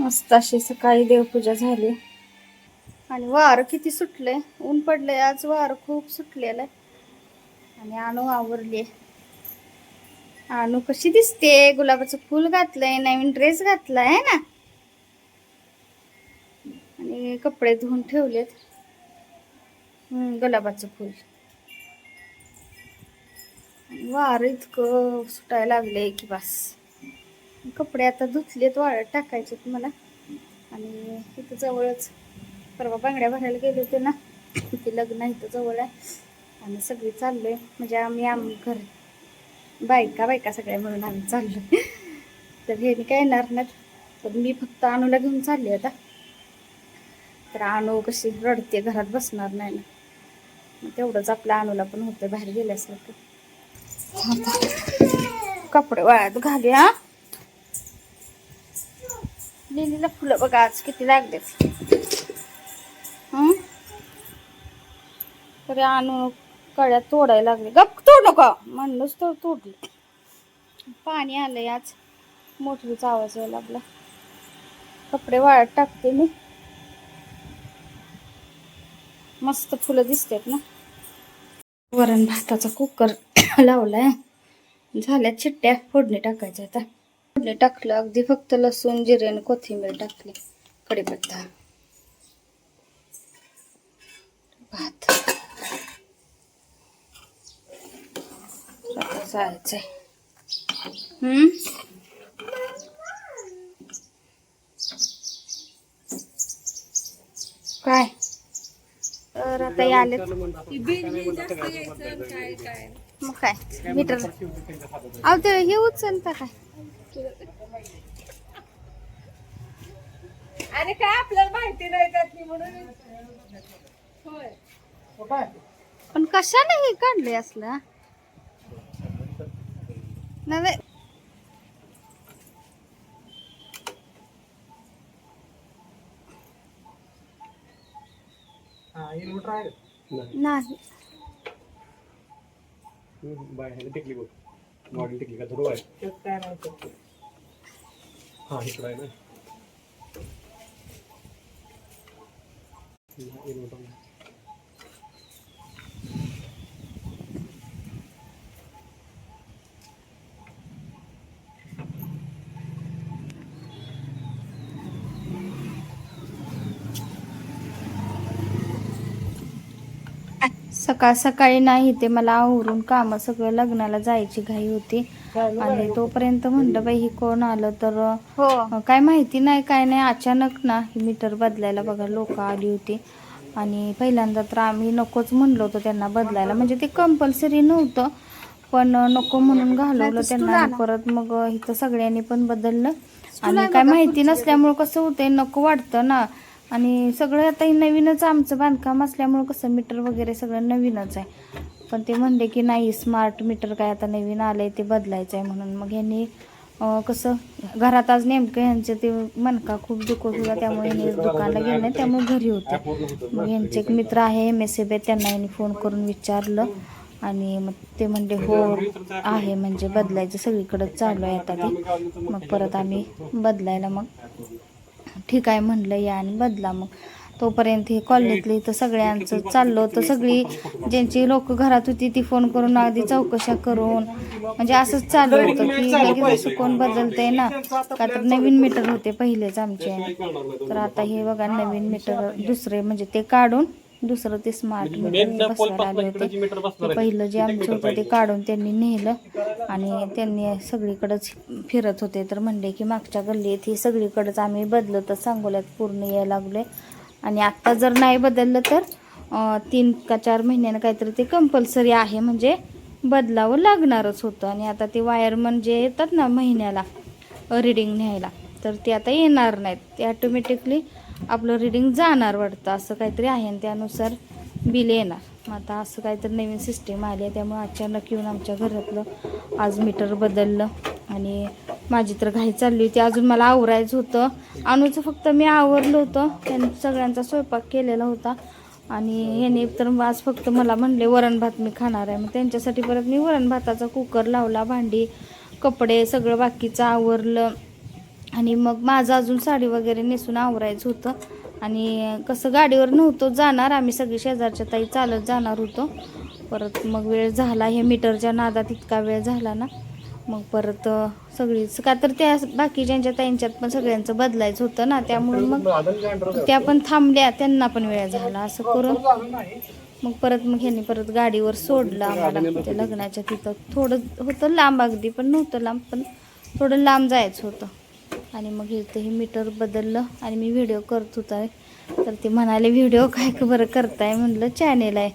मस्त अशी सकाळी देवपूजा झाली. आणि वार किती सुटले ऊन पडले आज वार खूप सुटलेलं आहे. आणि आणू आवरली आणू कशी दिसते? गुलाबाचं फुल घातलंय नवीन ड्रेस घातलाय आहे ना? आणि कपडे धुवून ठेवलेत. गुलाबाचं फुल. वार इतकं सुटायला लागलंय की बस. कपडे आता धुतलेत वाळत टाकायचे मला. आणि इथं जवळच परवा बांगड्या भरायला गेले होते ना ते लग्न इथं जवळ आहे. आणि सगळी चाललोय. म्हणजे आम्ही आम घर बायका बायका सगळ्या म्हणून आम्ही चाललो तर हे काय येणार नाहीत तर मी फक्त आणूला घेऊन चालले आता. तर आणू कशी रडते घरात बसणार नाही ना. मग तेवढंच आपल्या आणूला पण होतं बाहेर गेल्यासारखं. कपडे वाळत घालूया लिलीला फुलं बघा आज किती लागलेत तरी आणून कळ्या तोडायला लागले. गप तोड नका म्हणलंच तर तोडली. पाणी आलंय आज. मोटरीचा आवाज यायला लागला. कपडे वाळत टाकते मी. मस्त फुलं दिसतात ना. वरण भाताचा कुकर लावलाय. झाल्या चिट्ट्या फोडणी टाकायच्या आता. टाकलं अगदी फक्त लसूण जिरे आणि कोथिंबीर टाकली. कढीपत्ता भात. जायचंय हम्म? काय? तर आता या आलेत. मग काय? मीटर. अहो ते हे उचलता काय? अरे काय आपल्याला माहिती नाही त्यातली म्हणून. होय. पण कशाने हे काढले असलं? नव्हे. हा नाही. नाही बाय टिकली बघ मॉडेल टिकली का थोडं आहे काय माहिती हा इकडं आहे ना सकाळ सकाळी नाही ते मला आवरून काम सगळं लग्नाला जायची घाई होती. आणि तोपर्यंत म्हणलं बाई ही कोण आलं तर हो. काय माहिती नाही काय नाही. अचानक ना मीटर बदलायला बघा लोक आली होती. आणि पहिल्यांदा तर आम्ही नकोच म्हणलो होतो त्यांना बदलायला. म्हणजे ते कंपल्सरी नव्हतं पण नको म्हणून घालवलं त्यांना. परत मग इथं सगळ्यांनी पण बदललं. आणि काय माहिती नसल्यामुळं कसं होतंय नको वाटतं ना. आणि सगळं आता नवीनच आमचं बांधकाम असल्यामुळं कसं मीटर वगैरे सगळं नवीनच आहे. पण ते म्हणले की नाही स्मार्ट मीटर काय आता नवीन आलं आहे ते बदलायचं आहे म्हणून. मग यांनी कसं घरात आज नेमकं ह्यांचे ते मनका खूप दुखत होता त्यामुळे यांनी दुकानला गेलं नाही त्यामुळे घरी होते. मग यांचे एक मित्र आहे एम एस त्यांना यांनी फोन करून विचारलं आणि मग ते म्हणले हो आहे म्हणजे बदलायचं सगळीकडं चालू आहे आता ते. मग परत आम्ही बदलायला मग ठीक आहे म्हणलं या आणि बदला मग. तोपर्यंत हे कॉलनीतले इथं सगळ्यांचं चाललं होतं. सगळी ज्यांची लोक घरात होती ती फोन करून अगदी चौकशा करून म्हणजे असंच चालू होतं की लगेच असं कोण बदलतंय ना. का तर नवीन मीटर होते पहिलेच आमचे. तर आता हे बघा नवीन मीटर दुसरे म्हणजे ते काढून दुसरं ते स्मार्ट मीटर आले होते पहिलं जे आमचं होतं ते काढून त्यांनी नेलं आणि त्यांनी सगळीकडेच फिरत होते. तर म्हणले की मागच्या गल्लीत ही सगळीकडेच आम्ही बदलतच सांगोल्यात पूर्ण यायला लागलोय. आणि आत्ता जर नाही बदललं तर तीन का चार महिन्यानं काहीतरी ते कंपल्सरी आहे म्हणजे बदलावं लागणारच होतं. आणि आता ते वायरमन जे येतात ना महिन्याला रिडिंग न्यायला तर ते आता येणार नाहीत. ते ऑटोमॅटिकली आपलं रिडिंग जाणार वाटतं असं काहीतरी आहे आणि त्यानुसार बिल येणार. मग आता असं काहीतरी नवीन सिस्टीम आली आहे त्यामुळे अचानक येऊन आमच्या घरातलं आज मीटर बदललं आणि माझी तर घाई चालली होती. अजून मला आवरायचं होतं. अनुचं फक्त मी आवरलं होतं. त्यांनी सगळ्यांचा स्वयंपाक केलेला होता. आणि याने तर आज फक्त मला म्हणले वरण भात मी खाणार आहे. मग त्यांच्यासाठी परत मी वरण भाताचा कुकर लावला भांडी कपडे सगळं बाकीचं आवरलं. आणि मग माझं अजून साडी वगैरे नेसून आवरायचं होतं. आणि कसं गाडीवर नव्हतो जाणार आम्ही सगळी शेजारच्या ताई चालत जाणार होतो. परत मग वेळ झाला हे मीटरच्या नादात इतका वेळ झाला ना. मग परत सगळीच का तर त्या बाकीच्यांच्या ताईंच्यात पण सगळ्यांचं बदलायचं होतं ना. त्यामुळे मग त्या पण थांबल्या त्यांना पण वेळ झाला असं करून. मग परत मग ह्यांनी परत गाडीवर सोडलं आम्हाला त्या लग्नाच्या तिथं. थोडं होतं लांब अगदी पण नव्हतं लांब पण थोडं लांब जायचं होतं. आणि मग इथं हे मीटर बदललं आणि मी व्हिडिओ करत होता. तर ते म्हणाले व्हिडिओ काय बरं करताय म्हणलं चॅनेल आहे.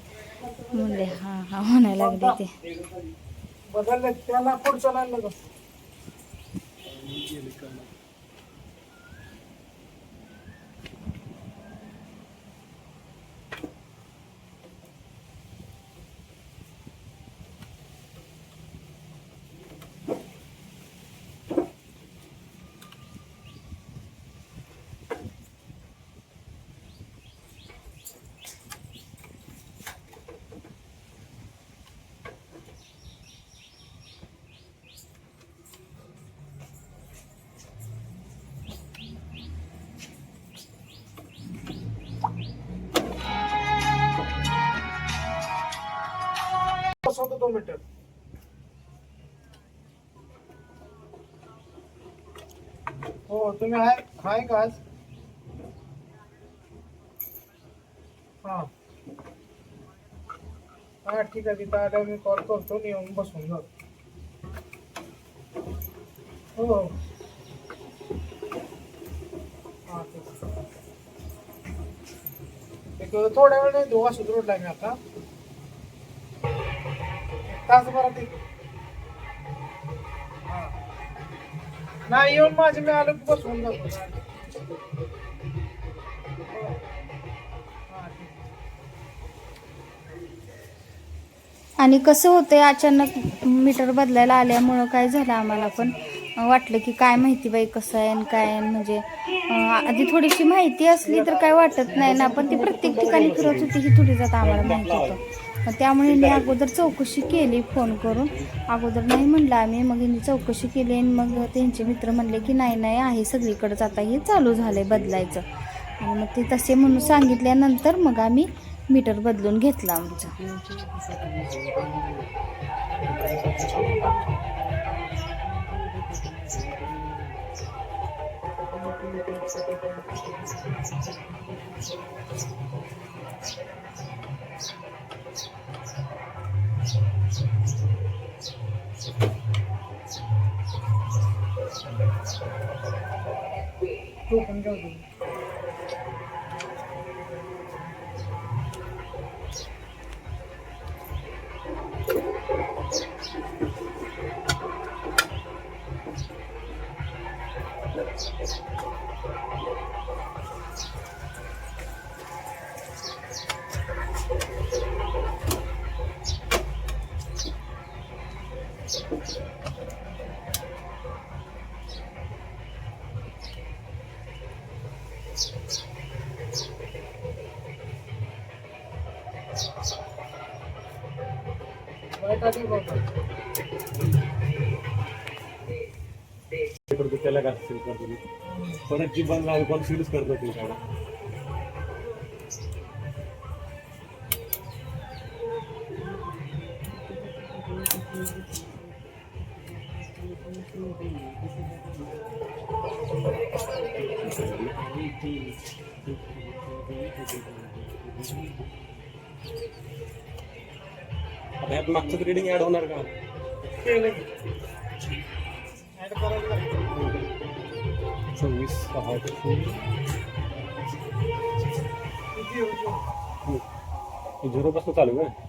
म्हणले हां हां म्हणायला लागले ते. बदलले त्याला पुढचं लागलं लागत बसवतो दोन मीटर हो तुम्ही आहे आहे का आज? हा. हा ठीक आहे तिथं आल्यावर मी कॉल करतो मी येऊन बसून जातो. हो हो. ठीक एक थोड्या वेळ नाही धुवा सुधरवला मी आता. तासभरात येतो नाही येऊन माझे मी आलो बसवून जातो. आणि कसं होतंय अचानक मीटर बदलायला आल्यामुळं काय झालं आम्हाला पण? वाटलं की काय माहिती बाई कसं आहे आणि काय म्हणजे आधी थोडीशी माहिती असली तर काय वाटत नाही ना पण ती प्रत्येक ठिकाणी फिरत होती ही थोडी जात आम्हाला माहिती होतं. मग त्यामुळे मी अगोदर चौकशी केली फोन करून अगोदर नाही म्हणलं आम्ही मग यांनी चौकशी केली आणि मग त्यांचे मित्र म्हणले की नाही नाही आहे सगळीकडंच आता हे चालू झालं आहे बदलायचं आणि मग ते तसे म्हणून सांगितल्यानंतर मग आम्ही मीटर बदलून घेतलं आमचं Thank you. hanggang doon. Thank you. त्याला का सील परत जी बंद लागली पण सीलच करतो ते काय आता मागचं ग्रेडिंग ॲड होणार का? चोवीस सहा झिरोपासून चालू आहे.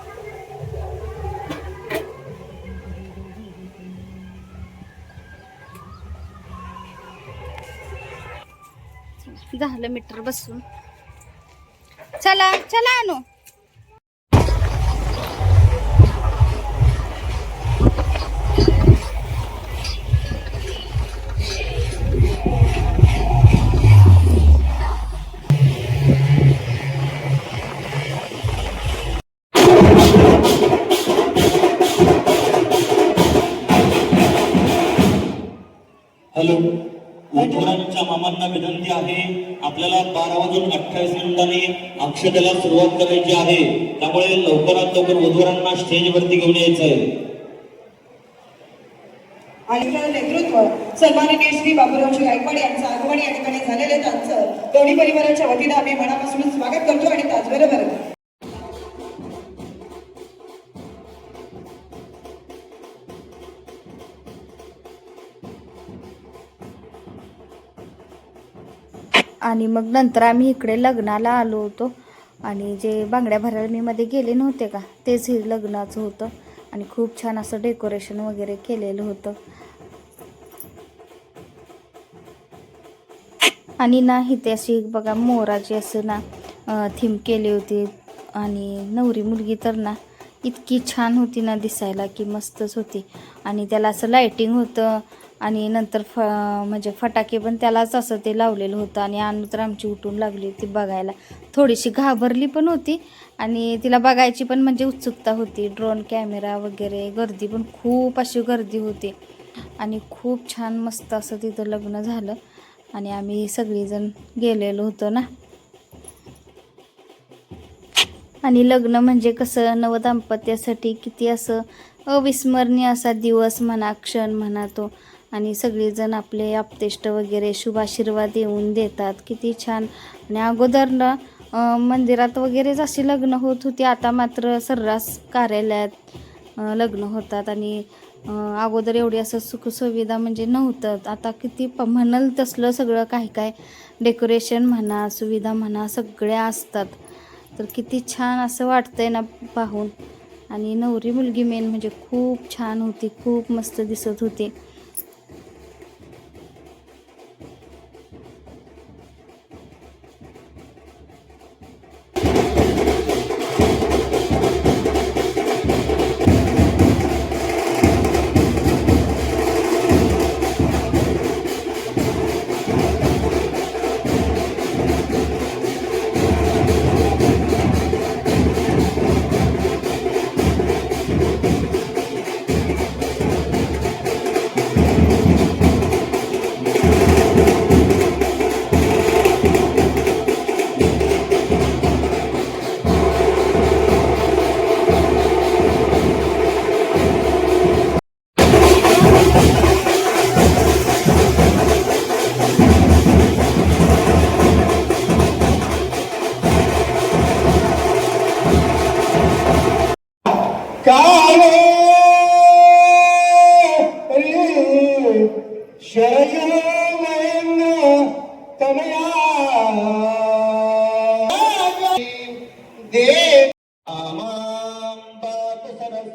झालं मीटर बसून. चला चला आणू हॅलो मामांना विनंती आहे आपल्याला बारा वाजून अठ्ठावीस मिनिटांनी अक्षतेला सुरुवात करायची आहे. त्यामुळे लवकरात लवकर वधूवरांना स्टेजवरती घेऊन यायचं आहे. आणि नेतृत्व सन्मान्य केशरी बाबूरावजी गायकवाड यांचं आगमन या ठिकाणी झालेलं त्यांचं दोन्ही परिवाराच्या वतीनं आम्ही मनापासून स्वागत करतो आणि त्याचबरोबर आणि मग नंतर आम्ही इकडे लग्नाला आलो होतो. आणि जे बांगड्या भरायला मी मध्ये गेले नव्हते का तेच हे लग्नाचं होतं. आणि खूप छान असं डेकोरेशन वगैरे केलेलं होतं. आणि ना इथे अशी बघा मोराची असं ना थीम केली होती. आणि नवरी मुलगी तर ना इतकी छान होती ना दिसायला की मस्तच होती. आणि त्याला असं लायटिंग होतं आणि नंतर फ म्हणजे फटाके पण त्यालाच असं ते लावलेलं होतं आणि अनु तर आमची उठून लागली होती बघायला. थोडीशी घाबरली पण होती आणि तिला बघायची पण म्हणजे उत्सुकता होती. ड्रोन कॅमेरा वगैरे गर्दी पण खूप अशी गर्दी होती. आणि खूप छान मस्त असं तिथं लग्न झालं आणि आम्ही सगळीजण गेलेलो होतो ना. आणि लग्न म्हणजे कसं? नवदाम्पत्यासाठी किती असं अविस्मरणीय असा दिवस म्हणा क्षण म्हणा तो. आणि सगळेजण आपले आपतेष्ट वगैरे शुभाशीर्वाद येऊन देतात. किती छान. आणि अगोदरनं मंदिरात वगैरेच अशी लग्न होत होती आता मात्र सर्रास कार्यालयात लग्न होतात. आणि अगोदर एवढी असं सुखसुविधा म्हणजे नव्हतं. आता किती प म्हणाल तसलं सगळं काय काय डेकोरेशन म्हणा सुविधा म्हणा सगळ्या असतात. तर किती छान असं वाटतंय ना पाहून. आणि नवरी मुलगी मेन म्हणजे खूप छान होती खूप मस्त दिसत होती.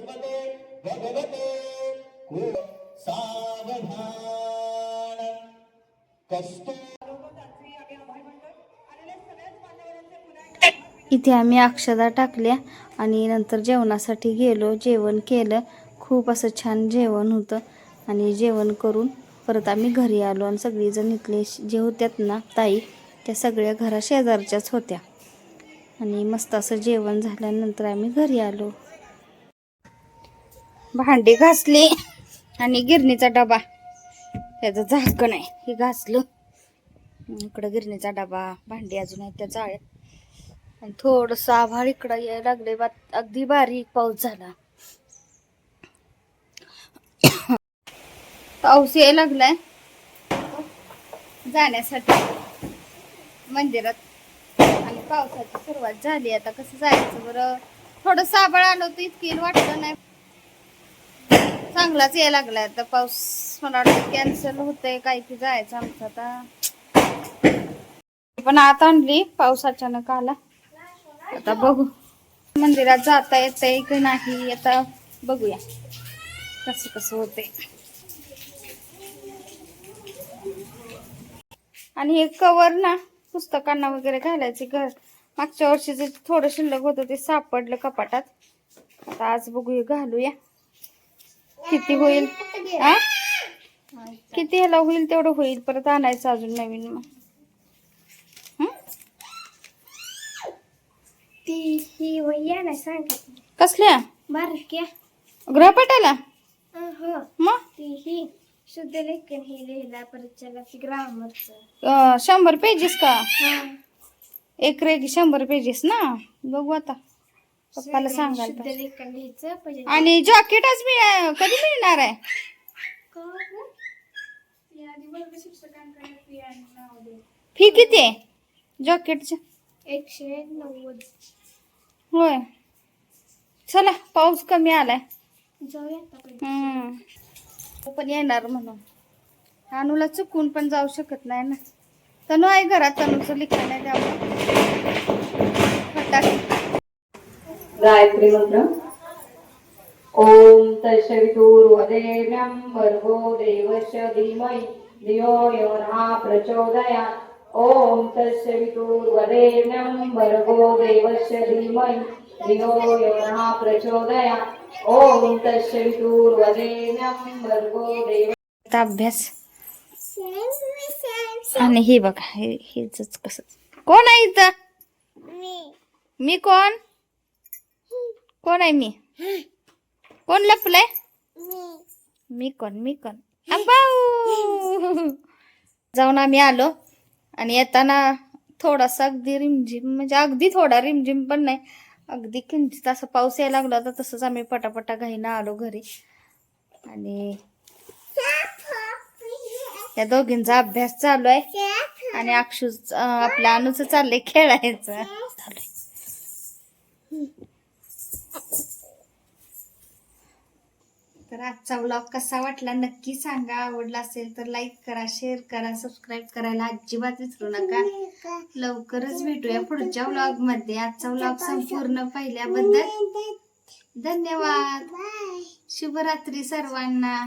भगवते भगवते सावधान। कस्तो इथे आम्ही अक्षदा टाकल्या आणि नंतर जेवणासाठी गेलो. जेवण केलं. खूप असं छान जेवण होतं आणि जेवण करून परत आम्ही घरी आलो आणि सगळीजण इथले जे होत्यात ना ताई त्या सगळ्या घरा शेजारच्याच होत्या. आणि मस्त असं जेवण झाल्यानंतर आम्ही घरी आलो. भांडी घासली आणि गिरणीचा डबा. त्याचं झाकण आहे हे घासलं. इकडं गिरणीचा डबा भांडी अजून आहेत त्या जाळ्यात. आणि थोडंसं आभाळ इकडं यायला लागले बा अगदी बारीक पाऊस झाला. पाऊस यायला लागलाय. जाण्यासाठी मंदिरात. आणि पावसाची सुरुवात झाली. आता कसं जायचं बरं? थोडं आभाळ आलं तर इतकी वाटलं नाही. चांगलाच यायला लागलाय. आता पाऊस मला वाटतं कॅन्सल होतंय काय की जायचं आमचं आता. पण आता आणली पाऊस अचानक आला. आता बघू. मंदिरात जाता येतंय की नाही आता बघूया. कसं कसं होतंय. आणि हे कवर ना पुस्तकांना वगैरे घालायचे घर. मागच्या वर्षी जे थोडं शिल्लक होतं ते सापडलं कपाटात. आता आज बघूया घालूया. किती होईल? आ? किती ह्याला होईल तेवढं होईल. परत आणायचं अजून नवीन मग. कसल्या? बारक्या. गृहपाठाला? हो. ही. हे शंभर पेजेस का? हा. एक रेगी शंभर पेजेस ना? बघू आता. पप्पाला सांगाल आणि जॉकेट आज मिळ कधी मिळणार आहे? फी किती आहे? जॉकेटची? एकशे नव्वद. होय. चला पाऊस कमी आलाय. पण येणार म्हणून. अनुला चुकून पण जाऊ शकत नाही ना. तनु आहे घरात तनूचं लिखाण आहे त्यामुळे. फटाके. गायत्री मंत्र. ओम तत्सवितुर्वरेण्यं भर्गो देवस्य धीमहि धियो यो नः प्रचोदयात् ओम तत्सवितुर्वरेण्यं भर्गो देवस्य धीमहि धियो यो नः प्रचोदयात् ओम तत्सवितुर्वरेण्यं भर्गो देव अभ्यास. आणि हे बघा हे हेच कसं कोण आहे इथं? मी कोण? कोण आहे मी? कोण लपलंय? मी. कोण मी कोण? जाऊन आम्ही आलो आणि येताना थोडासा अगदी रिमझिम म्हणजे अगदी थोडा रिमझिम पण नाही. अगदी किंचित असं पाऊस यायला लागला होता तसंच आम्ही पटापटा घाईनं आलो घरी. आणि या दोघींचा अभ्यास चालू आहे. आणि अक्षू आपल्या अनुच चाललंय खेळायचं. तर आजचा व्लॉग कसा वाटला नक्की सांगा. आवडला असेल तर लाईक करा शेअर करा सबस्क्राईब करायला अजिबात विसरू नका. लवकरच भेटूया पुढच्या व्लॉगमध्ये. आजचा व्लॉग संपूर्ण पाहिल्याबद्दल धन्यवाद. शुभरात्री सर्वांना.